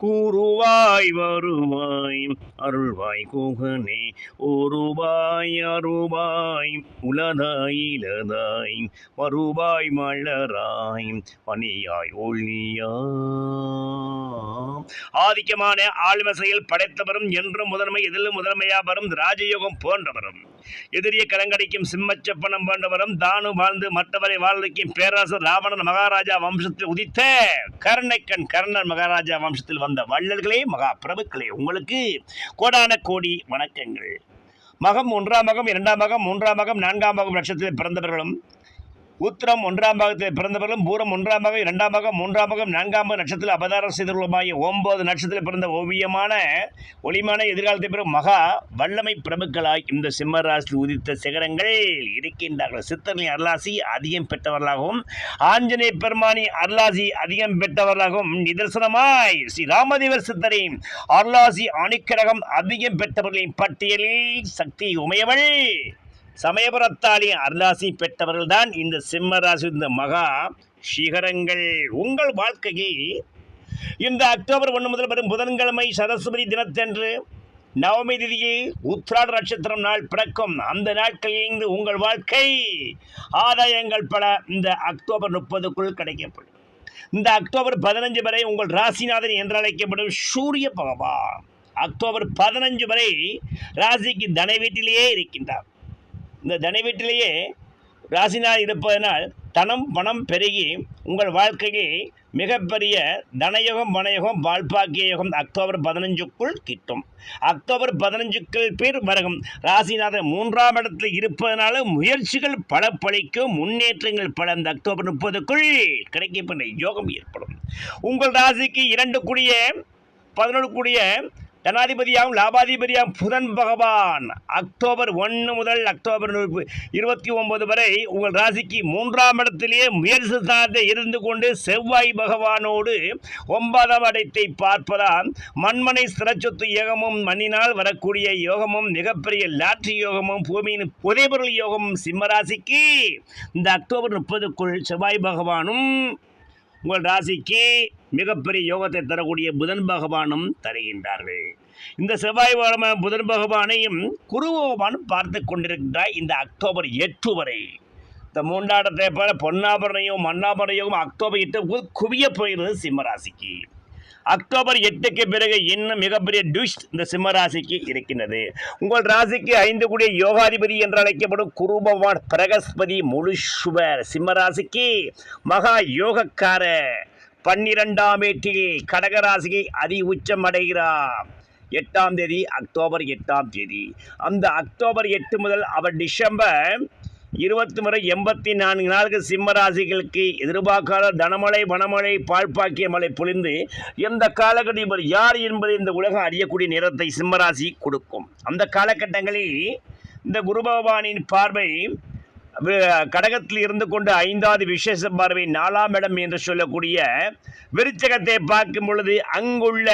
கூறுவாய் வருவாய். அருள்வாய் கோகனே ஒருவாய் அருவாய் உலதாய் இலதாய் வருவாய் மலராய் பணியாய் ஒளியா ஆதிக்கமான ஆளுமசையில் படைத்தவரும் என்றும் முதன்மை எதிலும் முதன்மையா வரும் ராஜயோகம் போன்றவரும். எதிரிய கலங்கடிக்கும் சிம்மச்சப்பனம் போன்றவரும் தானு வாழ்ந்து மற்றவரை வாழ்க்கையும் பேரரசர் ராவணன் மகாராஜா வம்சத்தில் உதித்த கர்ணக்கன் கர்ணன் மகாராஜா வம்சத்தில் வந்த வள்ளல்களே மகா பிரபுக்களே உங்களுக்கு கோடான கோடி வணக்கங்கள். மகம் ஒன்றாம் மகம் இரண்டாம் மகம் மூன்றாம் மகம் நான்காம் மகம் நட்சத்திரத்தில் பிறந்தவர்களும் உத்திரம் ஒன்றாம் பாகத்தில் பிறந்தவர்களும் பூரம் ஒன்றாம் பாகம் இரண்டாம் பாகம் மூன்றாம் பாகம் நான்காம் பாகம் நட்சத்திரத்தில் அபதாரம் செய்தவர்களுமாகிய ஒன்பது நட்சத்திரத்தில் பிறந்த ஓவியமான ஒளிமான எதிர்காலத்தை பெறும் மகா வல்லமை பிரபுக்களாய் இந்த சிம்மராசி உதித்த சிகரங்கள் இருக்கின்றார்கள். சித்தர்களின் அருளாசி அதிகம் பெற்றவர்களாகவும் ஆஞ்சநேய பெருமானி அருளாசி அதிகம் பெற்றவர்களாகவும் நிதர்சனமாய் ஸ்ரீ ராமதேவர் சித்தரின் அருளாசி அணுக்கரகம் அதிகம் பெற்றவர்களின் பட்டியலில் சக்தி உமையவள். சமயபுரத்தாலின் அருளாசி பெற்றவர்கள்தான் இந்த சிம்மராசி இந்த மகா சிகரங்கள். உங்கள் வாழ்க்கையை இந்த அக்டோபர் ஒன்று முதல் வரும் புதன்கிழமை சரஸ்வதி தினத்தன்று நவமி திதியில் உத்ராட நட்சத்திரம் நாள் பிறக்கும். அந்த நாட்களில் உங்கள் வாழ்க்கை ஆதாயங்கள் பல இந்த அக்டோபர் முப்பதுக்குள் கிடைக்கப்படும். இந்த அக்டோபர் பதினஞ்சு வரை உங்கள் ராசிநாதன் என்று அழைக்கப்படும் சூரிய பகவான் அக்டோபர் பதினஞ்சு வரை ராசிக்கு தன வீட்டிலேயே இருக்கின்றார். இந்த தன வீட்டிலேயே ராசினால் இருப்பதனால் தனம் பணம் பெருகி உங்கள் வாழ்க்கையில் மிகப்பெரிய தனயுகம் பணயுகம் வாழ்பாக்கிய யுகம் அக்டோபர் பதினஞ்சுக்குள் கிட்டும். அக்டோபர் பதினஞ்சுக்குள் பேர் வரகும். ராசிநாதன் மூன்றாம் இடத்தில் இருப்பதனால முயற்சிகள் பல பழிக்கும் முன்னேற்றங்கள் பல. அந்த அக்டோபர் முப்பதுக்குள் கிடைக்கப்பட்ட யோகம் ஏற்படும். உங்கள் ராசிக்கு இரண்டு கூடிய பதினொன்று கூடிய ஜனாதிபதியாகவும் லாபாதிபதியாகவும் புதன் பகவான். அக்டோபர் ஒன்று முதல் அக்டோபர் இருபத்தி ஒன்பது வரை உங்கள் ராசிக்கு மூன்றாம் இடத்திலேயே முயற்சி ஸ்தானத்தை இருந்து கொண்டு செவ்வாய் பகவானோடு ஒன்பதாம் இடத்தை பார்ப்பதால் மண்மனை ஸ்திரச்சொத்து யோகமும் மண்ணினால் வரக்கூடிய யோகமும் மிகப்பெரிய லாட்ரி யோகமும் பூமியின் புதைபொருள் யோகமும் சிம்மராசிக்கு இந்த அக்டோபர் முப்பதுக்குள் செவ்வாய் பகவானும் உங்கள் ராசிக்கு மிகப்பெரிய யோகத்தை தரக்கூடிய புதன் பகவானும் தருகின்றார்கள். இந்த செவ்வாய் வாரம புதன் பகவானையும் குரு பகவானும் பார்த்து கொண்டிருக்கின்றார் இந்த அக்டோபர் எட்டு வரை. இந்த மூன்றாடத்தை போல பொன்னாபரணையும் மன்னாபரணையும் அக்டோபர் எட்டு குவிய போயிருந்தது சிம்மராசிக்கு அக்டோபர் எட்டுக்கு பிறகு இன்னும் மிகப்பெரிய டுஸ்ட் இந்த சிம்ம ராசிக்கு இருக்கின்றது. உங்கள் ராசிக்கு ஐந்து கூடிய யோகாதிபதி என்று அழைக்கப்படும் குருபவான் பிரகஸ்பதி முழு சுவர் சிம்ம ராசிக்கு மகா யோகக்கார பன்னிரெண்டாம் ஏட்டில் கடகராசியை அதி உச்சம் அடைகிறார். எட்டாம் தேதி அக்டோபர் எட்டாம் தேதி. அந்த அக்டோபர் எட்டு முதல் அவர் டிசம்பர் இருபத்தி முறை எண்பத்தி நான்கு நாளுக்கு சிம்ம ராசிகளுக்கு எதிர்பார்க்காத தனமழை வனமழை பால்பாக்கிய மழை பொழிந்து எந்த காலகட்டம் இவர் யார் என்பதை இந்த உலகம் அறியக்கூடிய நேரத்தை சிம்மராசி கொடுக்கும். அந்த காலகட்டங்களில் இந்த குரு பகவானின் பார்வை கடகத்தில் இருந்து கொண்டு ஐந்தாவது விசேஷ பார்வை நாலாம் இடம் என்று சொல்லக்கூடிய விருச்சகத்தை பார்க்கும் பொழுது அங்குள்ள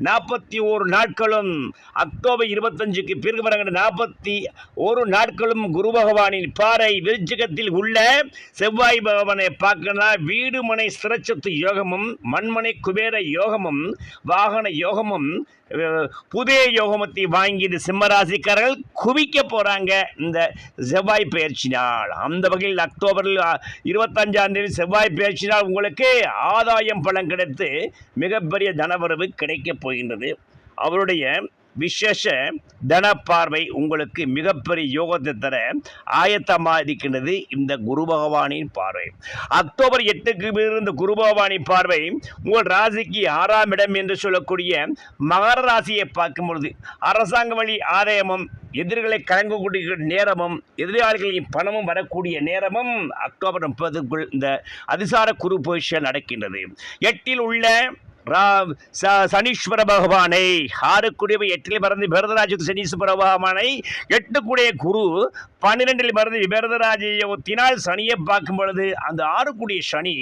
நாற்பத்தி ஓரு நாட்களும் அக்டோபர் இருபத்தஞ்சுக்கு பிறகு வரங்கிற நாற்பத்தி ஒரு நாட்களும் குரு பகவானின் பாறை விருச்சிகத்தில் உள்ள செவ்வாய் பகவானை பார்க்கலாம் வீடு மனை ஸ்திரச்சத்து யோகமும் மண்மனை குபேர யோகமும் வாகன யோகமும் புதிய யோகமத்தை வாங்கிட்டு சிம்மராசிக்காரர்கள் குவிக்க போகிறாங்க இந்த செவ்வாய் பயிற்சினால் அந்த வகையில் அக்டோபரில் இருபத்தஞ்சாம் தேதி செவ்வாய் பயிற்சினால் உங்களுக்கு ஆதாயம் பலன் கிடைத்து மிகப்பெரிய தனவரவு கிடைக்க போகின்றது. அவருடைய விசேஷ தன பார்வை உங்களுக்கு மிகப்பெரிய யோகத்தை தர ஆயத்தமாக இருக்கின்றது இந்த குரு பகவானின் பார்வை. அக்டோபர் எட்டுக்கு இருந்த குரு பகவானின் பார்வை உங்கள் ராசிக்கு ஆறாம் இடம் என்று சொல்லக்கூடிய மகர ராசியை பார்க்கும் பொழுது அரசாங்க வழி ஆதாயமும் எதிர்களை கலங்கக்கூடிய நேரமும் எதிராளிகளின் பணமும் வரக்கூடிய நேரமும் அக்டோபர் முப்பதுக்குள் இந்த அதிசார குரு பொசிஷன் நடக்கின்றது. எட்டில் உள்ள ராம் ச- சனீஸ்வர பகவானை ஆறுக்குடியவை எட்டில் மறந்து பரதராஜத்து சனீஸ்வர பகவானை எட்டுக்குடைய குரு பன்னிரெண்டில் மறந்து விபரதராஜ யோகத்தினால் சனியை பார்க்கும் பொழுது அந்த ஆறுக்குடிய சனி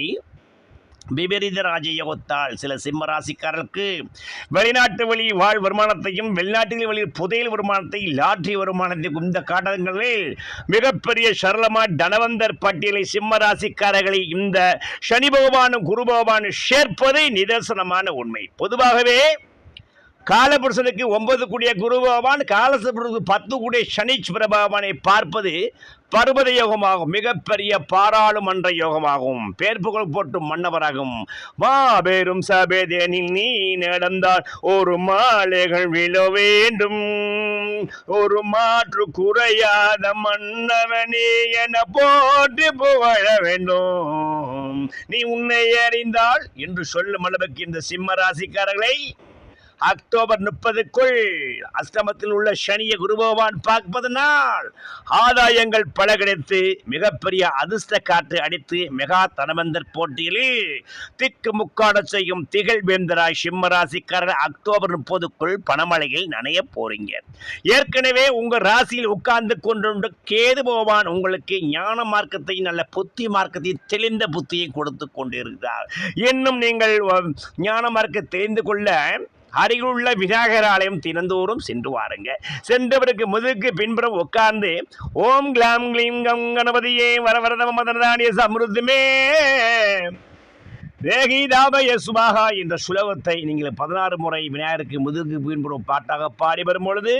விபரீத ராஜயோகத்தால் சில சிம்ம ராசிக்காரர்களுக்கு வெளிநாட்டு வழி வாழ் வருமானத்தையும் வெளிநாட்டில் வழி புதையல் வருமானத்தை லாட்ரி வருமானத்தையும் இந்த காட்டங்களில் மிகப்பெரிய சரளமா தனவந்தர் பட்டியலை சிம்ம ராசிக்காரர்களை இந்த சனி பகவானும் குரு பகவானும் சேர்ப்பது நிதர்சனமான உண்மை. பொதுவாகவே காலபுருஷனுக்கு ஒன்பது கூடிய குரு பகவான் காலசபுருக்கு பத்து கூடிய சனீஸ்வர பகவானை பார்ப்பது பருவத யோகமாகும் மிகப்பெரிய பாராளுமன்ற யோகமாகும். பேர்ப்புகள் போட்டு மன்னவராகும். மாபெரும் சபேதேனில் நீ நடந்தால் ஒரு மாலைகள் விழ வேண்டும். ஒரு மாற்று குறையாத மன்னவனே என போட்டு புகழ வேண்டும். நீ உன்னை அறிந்தால் என்று சொல்லும் அளவுக்கு இந்த சிம்ம ராசிக்காரர்களை அக்டோபர் முப்பதுக்குள் அஷ்டமத்தில் உள்ள சனிய குருபோவான் பார்ப்பதனால் ஆதாயங்கள் பல கிடைத்து மிகப்பெரிய அதிர்ஷ்ட காற்று அடித்து மெகா தனவந்தர் போட்டியில் திக்கு முக்காட செய்யும் திகழ் வேந்தராய் சிம்மராசிக்காரர் அக்டோபர் முப்பதுக்குள் பணமழையில் நனைய போறீங்க. ஏற்கனவே உங்க ராசியில் உட்கார்ந்து கொண்டு கேது பகவான் உங்களுக்கு ஞான மார்க்கத்தை நல்ல புத்தி மார்க்கத்தை தெளிந்த புத்தியை கொடுத்து கொண்டிருக்கிறார். இன்னும் நீங்கள் ஞான மார்க்க தெரிந்து கொள்ள அருகிலுள்ள விநாயகர் ஆலயம் தினந்தோறும் சென்று வாருங்க. சென்றவருக்கு முதுகு பின்புறம் உட்கார்ந்து ஓம் கிளாம் கிளீம் கம் கணபதியே வரவரதம மதனதானிய சமிருத்தமே வேகிதாபய சுபாகா என்ற சுலபத்தை நீங்கள் பதினாறு முறை விநாயகருக்கு முதுகு பின்புறம் பாட்டாக பாடி வரும் பொழுது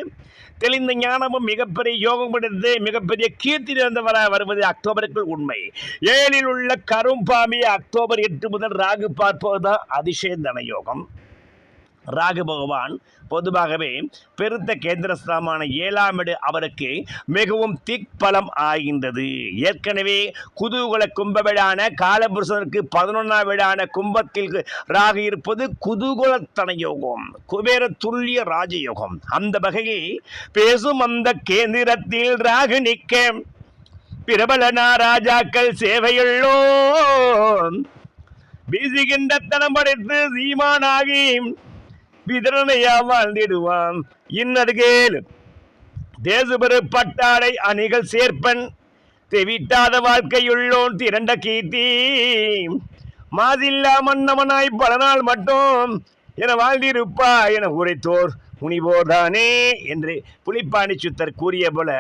தெளிந்த ஞானமும் மிகப்பெரிய யோகம் எடுத்து மிகப்பெரிய கீர்த்தி நிறந்தவர வருவது அக்டோபருக்குள் உண்மை. ஏழில் உள்ள கரும்பாமி அக்டோபர் எட்டு முதல் ராகு பார்ப்பதுதான் அதிசய தன யோகம் ராகு பகவான் பொதுவாகவே பெருத்த கேந்திரஸ்தானமான ஏழாம் இடு அவருக்கு மிகவும் திக்பலம் ஆகின்றது. ஏற்கனவே குதூகல கும்பவிழான காலபுருஷனுக்கு பதினொன்றாம் வீடான கும்பத்தில் ராகு இருப்பது குதூகலத்தன யோகம் குபேர துல்லிய ராஜயோகம். அந்த வகையில் பேசும் அந்த கேந்திரத்தில் ராகு நிற்க பிரபலனா ராஜாக்கள் சேவையுள்ளோ வீசுகின்ற தனம் படைத்து சீமானாகி விதரணையா வாழ்ந்திடுவான் இன்னது கேளு. தேசுபெரு பட்டாடை அணிகள் சேர்ப்பன். தெவிட்டாத வாழ்க்கையுள்ளோன் திரண்ட கீர்த்தி. மாதில்லா மன்னவனாய் பல நாள் மட்டும் என வாழ்ந்திருப்பா என உரைத்தோர் முனிவோர்தானே என்று புலிப்பாணி சுத்தர் கூறிய போல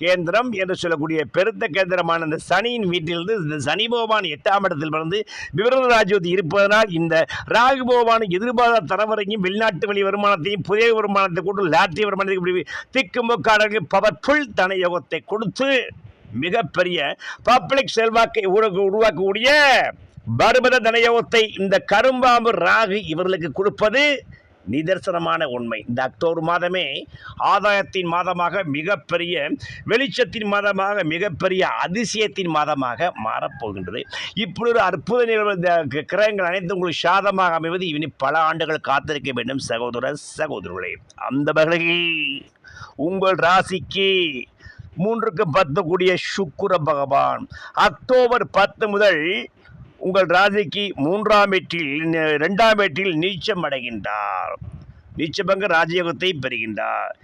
கேந்திரம் என்று சொல்லக்கூடிய பெருத்த கேந்திரமான இந்த சனியின் வீட்டிலிருந்து இந்த சனி பகவான் எட்டாம் இடத்தில் பிறந்து விவரத ராஜ்யோதி இருப்பதனால் இந்த ராகு பகவான் எதிர்பாராத தரவரையும் வெளிநாட்டு வழி வருமானத்தையும் புதிய வருமானத்தை கொண்டு லாட்டரி வருமானத்தை இப்படி திக்குமுக்காடர்கள் பவர்ஃபுல் தன யோகத்தை கொடுத்து மிகப்பெரிய பப்ளிக் செல்வாக்கை உருவாக்கக்கூடிய பருமத தனயோகத்தை இந்த கரும்பாம்பு ராகு இவர்களுக்கு கொடுப்பது நிதர்சனமான உண்மை. இந்த அக்டோபர் மாதமே ஆதாயத்தின் மாதமாக மிகப்பெரிய வெளிச்சத்தின் மாதமாக மிகப்பெரிய அதிசயத்தின் மாதமாக மாறப்போகின்றது. இப்படி ஒரு அற்புத நிகழ்வு இந்த கிரகங்கள் அனைத்தும் உங்களுக்கு சாதமாக அமைவது இனி பல ஆண்டுகள் காத்திருக்க வேண்டும் சகோதர சகோதரர்களே அந்த வகையில் உங்கள் ராசிக்கு மூன்றுக்கு பத்து கூடிய சுக்குர பகவான். அக்டோபர் பத்து முதல் உங்கள் ராசிக்கு மூன்றாம் எட்டில் ரெண்டாம் இரண்டாம் எட்டில் நீச்சம் அடைகின்றார். நீச்சபங்க ராஜயோகத்தை பெறுகின்றார்.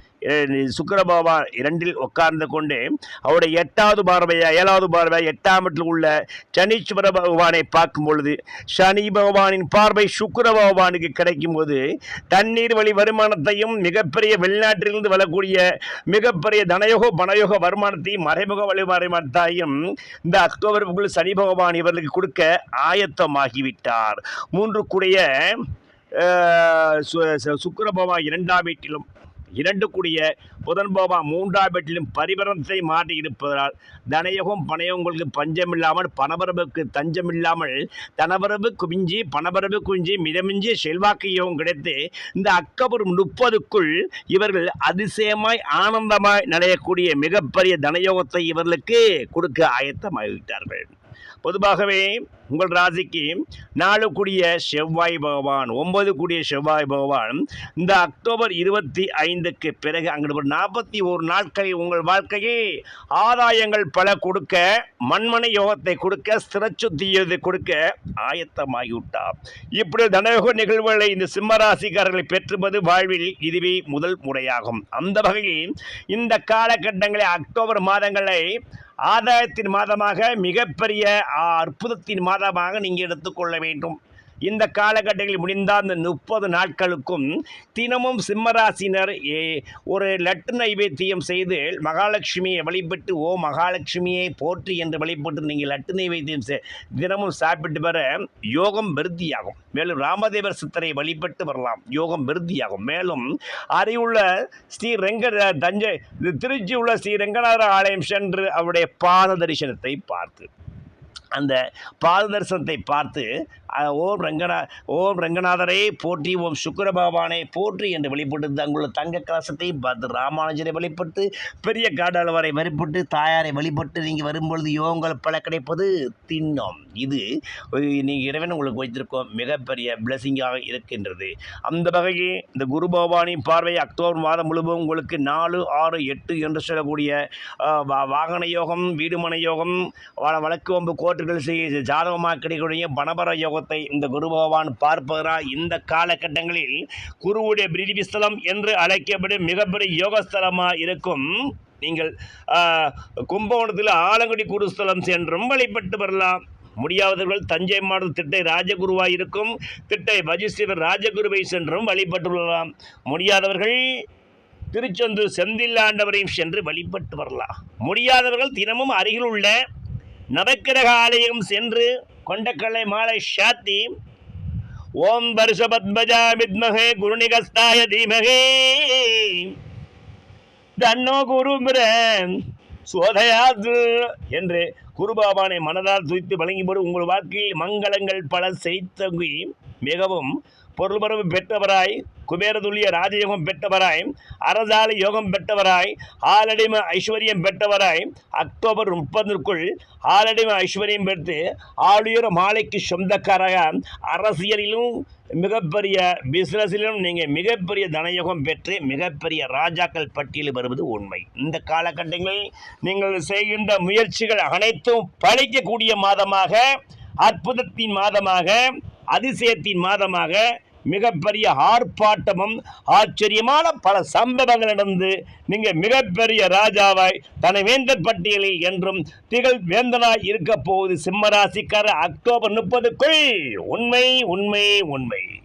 சுக்கர பகவான் இரண்டில் உட்கார்ந்து கொண்டு அவருடைய எட்டாவது பார்வையா ஏழாவது பார்வை எட்டாம் இடத்தில் உள்ள சனீஸ்வர பகவானை பார்க்கும் பொழுது சனி பகவானின் பார்வை சுக்கர பகவானுக்கு கிடைக்கும் போது தண்ணீர் வழி வருமானத்தையும் மிகப்பெரிய வெளிநாட்டிலிருந்து வரக்கூடிய மிகப்பெரிய தனயோக பணயோக வருமானத்தையும் மறைமுக வழி வருமானத்தையும் இந்த அக்டோபருக்குள் சனி பகவான் இவர்களுக்கு கொடுக்க ஆயத்தமாகிவிட்டார். மூன்று கூடிய சுக்கர சு- பகவான் இரண்டாம் வீட்டிலும் இரண்டு கூடிய புதன் பகவான் மூன்றாம் வீட்டிலும் பரிவரத்தை மாற்றி இருப்பதால் தனயோகம் பணயோகம் பஞ்சமில்லாமல் பணபரவுக்கு தஞ்சமில்லாமல் தனபரவு குவிஞ்சி பணபரவு குவிஞ்சி மிதமிஞ்சி செல்வாக்கு யோகம் கிடைத்து இந்த அக்டோபர் முப்பதுக்குள் இவர்கள் அதிசயமாய் ஆனந்தமாய் நடையக்கூடிய மிகப்பெரிய தனயோகத்தை இவர்களுக்கு கொடுக்க ஆயத்தமாகிவிட்டார்கள். பொதுவாகவே உங்கள் ராசிக்கு நாலு கூடிய செவ்வாய் பகவான் ஒன்பது கூடிய செவ்வாய் பகவான். இந்த அக்டோபர் இருபத்தி ஐந்துக்கு பிறகு அங்கிட்டு ஒரு நாற்பத்தி ஒரு நாட்களில் உங்கள் வாழ்க்கையே ஆதாயங்கள் பல கொடுக்க மண்மனை யோகத்தை கொடுக்க ஸ்திரச்சுத்தியதை கொடுக்க ஆயத்தமாகிவிட்டார். இப்படி தனயோக நிகழ்வுகளை இந்த சிம்மராசிக்காரர்களை பெற்றுவது வாழ்வில் இதுவே முதல் முறையாகும். அந்த வகையில் இந்த காலகட்டங்களில் அக்டோபர் மாதங்களை ஆதாயத்தின் மாதமாக மிகப்பெரிய அற்புதத்தின் மாதமாக நீங்கள் எடுத்துக்கொள்ள வேண்டும். இந்த காலகட்டங்களில் முடிந்தால் அந்த முப்பது நாட்களுக்கும் தினமும் சிம்மராசினர் ஏ- ஒரு லட்டு நைவேத்தியம் செய்து மகாலட்சுமியை வழிபட்டு ஓ மகாலட்சுமியை போற்றி என்று வழிபட்டு நீங்கள் லட்டு நைவேத்தியம் செய்- தினமும் சாப்பிட்டு வர யோகம் விருத்தியாகும். மேலும் ராமதேவர் சித்தரை வழிபட்டு வரலாம். யோகம் விருத்தியாகும். மேலும் அறிவுள்ள ஸ்ரீ ரெங்க தஞ்சை திருச்சி உள்ள ஸ்ரீ ரெங்கநாதர் ஆலயம் சென்று அவருடைய பாத தரிசனத்தை பார்த்து அந்த பாத தரிசனத்தை பார்த்து ஓம் ரங்கநா ஓம் ரங்கநாதரை போற்றி ஓம் சுக்கர பகவானை போற்றி என்று வெளிப்பட்டு அங்குள்ள தங்க கலசத்தை பார்த்து ராமானுஜரை வழிபட்டு பெரிய காடாளவரை வழிபட்டு தாயாரை வழிபட்டு நீங்கள் வரும்பொழுது யோகங்கள் பல கிடைப்பது திண்ணம். இது நீங்கள் இறைவன் உங்களுக்கு வைத்திருக்கோம் மிகப்பெரிய பிளஸிங்காக இருக்கின்றது. அந்த வகையில் இந்த குரு பகவானின் பார்வை அக்டோபர் மாதம் முழுவதும் உங்களுக்கு நாலு ஆறு எட்டு என்று சொல்லக்கூடிய வாகன யோகம் வீடுமனை யோகம் வழக்கு வம்பு கோர்ட்டுகள் செய்ய ஜாதகமாக கிடைக்கக்கூடிய பணபர யோகத்தை இந்த குரு பகவான் பார்ப்பதனால் இந்த காலகட்டங்களில் குருவுடைய பிரிதிவிஸ்தலம் என்று அழைக்கப்படும் மிகப்பெரிய யோகஸ்தலமாக இருக்கும். நீங்கள் கும்பகோணத்தில் ஆலங்குடி குருஸ்தலம் சென்றும் வழிபட்டு வரலாம். முடியாதவர்கள் தஞ்சை மாவட்ட திட்டை ராஜகுருவாக இருக்கும். திட்டை வஜிஸ்ரீவர் ராஜகுருவை சென்றும் வழிபட்டு வரலாம். முடியாதவர்கள் திருச்செந்தூர் செந்தில்லாண்டவரையும் சென்று வழிபட்டு வரலாம். முடியாதவர்கள் தினமும் அருகில் உள்ள நவக்கிரக ஆலயம் சென்று கொண்டக்கல்லை மாலை சாத்தி ஓம் வருஷபத்மஜா வித்மகே குருநிகஸ்தாய தீமகே. தன்னோ குரு சோதயாது என்று குருபாபானை மனதால் துய்த்து வழங்கிபோடு உங்கள் வாழ்க்கையில் மங்களங்கள் பல செய்தங்கி மிகவும் பொருள்பரவு பெற்றவராய் குபேரதுல்லிய ராஜயோகம் பெற்றவராய் அரசாலை யோகம் பெற்றவராய் ஆலடிம ஐஸ்வர்யம் பெற்றவராய் அக்டோபர் முப்பதுக்குள் ஆலடிம ஐஸ்வர்யம் பெற்று ஆளுயர் மாலைக்கு சொந்தக்காரக அரசியலிலும் மிகப்பெரிய பிஸ்னஸிலும் நீங்கள் மிகப்பெரிய தனயோகம் பெற்று மிகப்பெரிய ராஜாக்கள் பட்டியலில் வருவது உண்மை. இந்த காலகட்டங்களில் நீங்கள் செய்கின்ற முயற்சிகள் அனைத்தும் பழிக்கக்கூடிய மாதமாக அற்புதத்தின் மாதமாக அதிசயத்தின் மாதமாக மிகப்பெரிய ஆர்ப்பாட்டமும் ஆச்சரியமான பல சம்பவங்கள் நடந்து நீங்கள் மிகப்பெரிய ராஜாவாய் தன வேந்தர் பட்டியலில் என்றும் திகழ் வேந்தனாய் இருக்க போகுது சிம்மராசிக்கார அக்டோபர் முப்பதுக்குள். உண்மை உண்மை உண்மை.